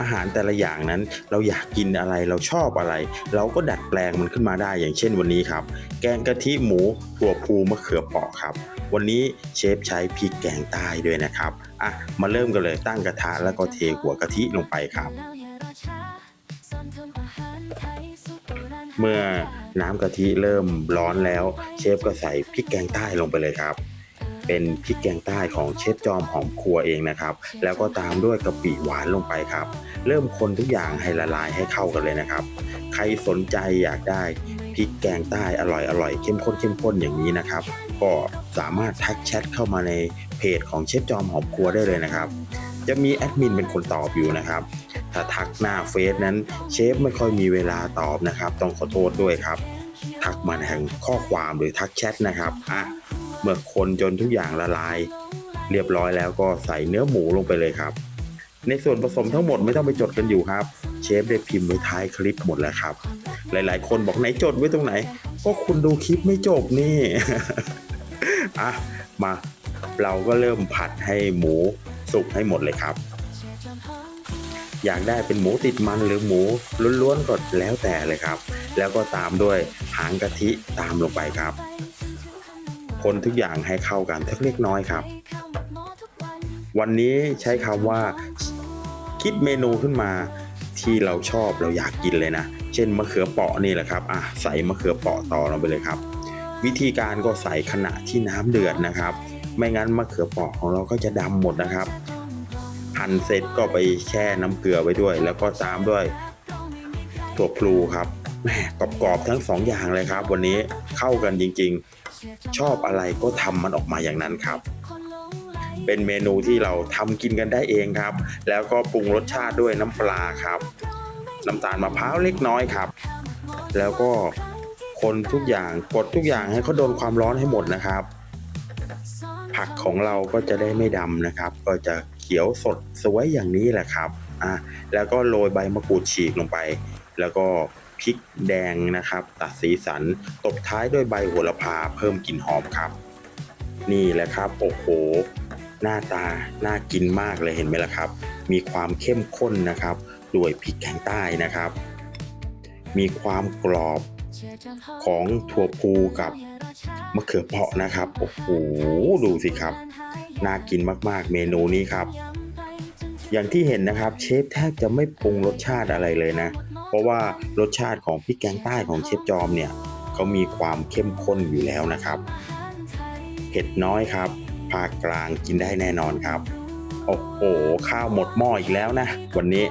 อาหารแต่ละอย่างนั้น เราอยากกินอะไรเราชอบอะไร เราก็ดัดแปลงมันขึ้นมาได้อย่างเช่นวันนี้ครับ แกงกะทิหมูถั่วพูมะเขือเปราะครับ วันนี้เชฟใช้พริกแกงใต้ด้วยนะครับอะมาเริ่มกันเลยตั้งกระทะแล้วก็เทหัวกะทิลงไปครับ เมื่อน้ำกะทิเริ่มร้อนแล้ว เชฟก็ใส่พริกแกงใต้ลงไปเลยครับ เป็นพริกแกงใต้ของเชฟจอมหอมครัวเองนะครับ แล้วก็ตามด้วยกะปิหวานลงไปครับ เริ่มคนทุกอย่างให้ละลายให้เข้ากันเลยนะครับ ใครสนใจอยากได้พริกแกงใต้อร่อยอร่อยเข้มข้นเข้มข้นอย่างนี้นะครับ ก็สามารถทักแชทเข้ามาในเพจของเชฟจอมหอมครัวได้เลยนะครับจะมีแอดมินเป็นคนตอบอยู่นะครับ ถ้าทักหน้าเฟซนั้นเชฟไม่ค่อยมีเวลาตอบนะครับ ต้องขอโทษด้วยครับ ทักมาทางข้อความหรือทักแชทนะครับอะ เมื่อคนจนทุกอย่างละลาย เรียบร้อยแล้วก็ใส่เนื้อหมูลงไปเลยครับ ในส่วนผสมทั้งหมดไม่ต้องไปจดกันอยู่ครับ เชฟได้พิมพ์ไว้ท้ายคลิปหมดแล้วครับ หลายๆ คนบอกไหนจดไว้ตรงไหนก็คุณดูคลิปไม่จบนี่อะมาเราก็เริ่มผัดให้หมูสุกให้หมดเลยครับ อยากได้เป็นหมูติดมันหรือหมูล้วนๆก็แล้วแต่เลยครับ แล้วก็ตามด้วยหางกะทิตามลงไปครับ คนทุกอย่างให้เข้ากันสักเล็กน้อยครับ วันนี้ใช้คำว่า คิดเมนูขึ้นมาที่เราชอบเราอยากกินเลยนะ เช่นมะเขือเปราะนี่แหละครับอะใส่มะเขือเปราะต่อลงไปเลยครับ วิธีการก็ใส่ขณะที่น้ำเดือดนะครับ ไม่งั้นมะเขือเปราะของเราก็จะดำหมดนะครับหั่นเสร็จก็ไปแช่น้ำเกลือไว้ด้วย แล้วก็ตามด้วยถั่วพลูครับ แม่กรอบๆทั้งสองอย่างเลยครับ วันนี้เข้ากันจริงๆ ชอบอะไรก็ทำมันออกมาอย่างนั้นครับ เป็นเมนูที่เราทำกินกันได้เองครับ แล้วก็ปรุงรสชาติด้วยน้ำปลาครับ น้ำตาลมะพร้าวเล็กน้อยครับ แล้วก็คนทุกอย่างกดทุกอย่างให้เขาโดนความร้อนให้หมดนะครับ ผักของเราก็จะได้ไม่ดำนะครับ ก็จะเขียวสดสวยอย่างนี้แหละครับอะแล้วก็โรยใบมะกรูดฉีกลงไป แล้วก็ พริกแดงนะครับ ตัดสีสันตบท้ายด้วยใบโหระพาเพิ่มกลิ่นหอมครับ นี่แหละครับโอ้โห หน้าตาน่ากินมากเลยเห็นไหมล่ะครับ มีความเข้มข้นนะครับด้วยพริกแกงใต้นะครับ มีความกรอบของถั่วพูกับมะเขือเปราะนะครับโอ้โหดูสิครับ น่ากินมากๆเมนูนี้ครับ อย่างที่เห็นนะครับเชฟแทบจะไม่ปรุงรสชาติอะไรเลยนะ เพราะว่ารสชาติของพริกแกงใต้ของเชฟจอมเนี่ยเขามีความเข้มข้นอยู่แล้วนะครับเผ็ดน้อยครับภาคกลางกินได้แน่นอนครับ โอ้โห ข้าวหมดหม้ออีกแล้วนะ วันนี้